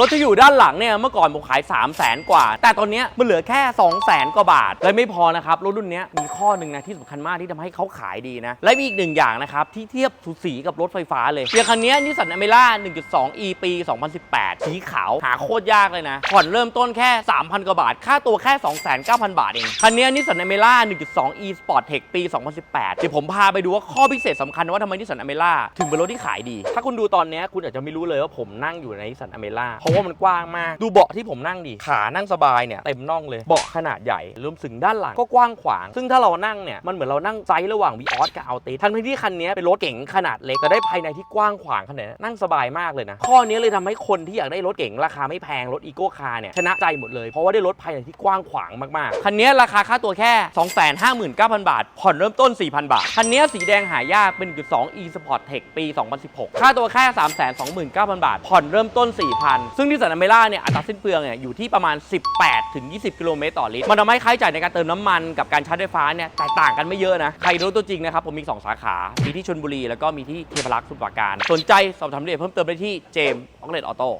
รถที่อยู่ด้านหลังเนี่ยเมื่อก่อนผมขาย 3 0 0แสนกว่า แต่ตอนเนี้ยมันเหลือแค่ 2 0 0แสนกว่าบาทและไม่พอนะครับ รถรุ่นเนี้ยมีข้อหนึ่งนะที่สำคัญมากที่ทำให้เขาขายดีนะ และมีอีกหนึ่งอย่างนะครับ ที่เทียบสูสีกับรถไฟฟ้าเลยอย่างคันเนี้นิสสันอเมร่า 1.2 e ปี 2018 สีขาวหาโคตรยากเลยนะผ่อนเริ่มต้นแค่ 3,000 กว่าบาท ค่าตัวแค่ 29,000บาทเองคันเนี้นิสสันอเมร่า 1.2 e Sport Tech ปี 2018 เดี๋ยวผมพาไปดูว่าข้อพิเศษสำคัญว่าทำไมนิสสันอเมร่าถึงเป็นรถที่ขายดี ถ้าคุณดูตอนเนี้ยคุณอาจจะไม่รู้เลยว่าผมนั่งอยู่ในนิสสันอเมร่าเพราะว่ามันกว้างมาก ดูเบาะที่ผมนั่งดิ ขานั่งสบายเนี่ยเต็มน่องเลย เบาะขนาดใหญ่รวมถึงด้านหลังก็กว้างขวาง ซึ่งถ้าเรานั่งเนี่ย มันเหมือนเรานั่งไซส์ระหว่างวีออสกับเอัลติทั้งที่คันนี้เป็นรถเก๋งขนาดเล็กแต่ได้ภายในที่กว้างขวางขนาดนั้นนั่งสบายมากเลยนะ ข้อนี้เลยทำให้คนที่อยากได้รถเก๋งราคาไม่แพงรถอีโก้คาร์เนี่ยชนะใจหมดเลยเพราะว่าได้รถภายในที่กว้างขวางมากๆคันนี้ราคาค่าตัวแค่ 259,000 บาท ผ่อนเริ่มต้น 4,000 บาท คันนี้สีแดงหายากเป็น1.2 e Sport Tech ปี 2016 ค่าตัวแค่ 329,000 บาท ผ่อนเริ่มต้น 4,000ซึ่งที่สันอเมล่าเนี่ยอัตราสิ้นเปลืองเนี่ยอยู่ที่ประมาณ 18ถึง20 กิโลเมตรต่อลิตร มันทำให้ค่าใช้จ่ายในการเติมน้ำมันกับการชาร์จไฟฟ้าเนี่ยแตกต่างกันไม่เยอะนะ ใครรู้ตัวจริงนะครับ ผมมี 2 สาขา มีที่ชลบุรี แล้วก็มีที่เทพารักษ์สุทรรณการ สนใจสอบถามรายละเอียดเพิ่มเติมได้ที่เจมส์ออกเลดออโต้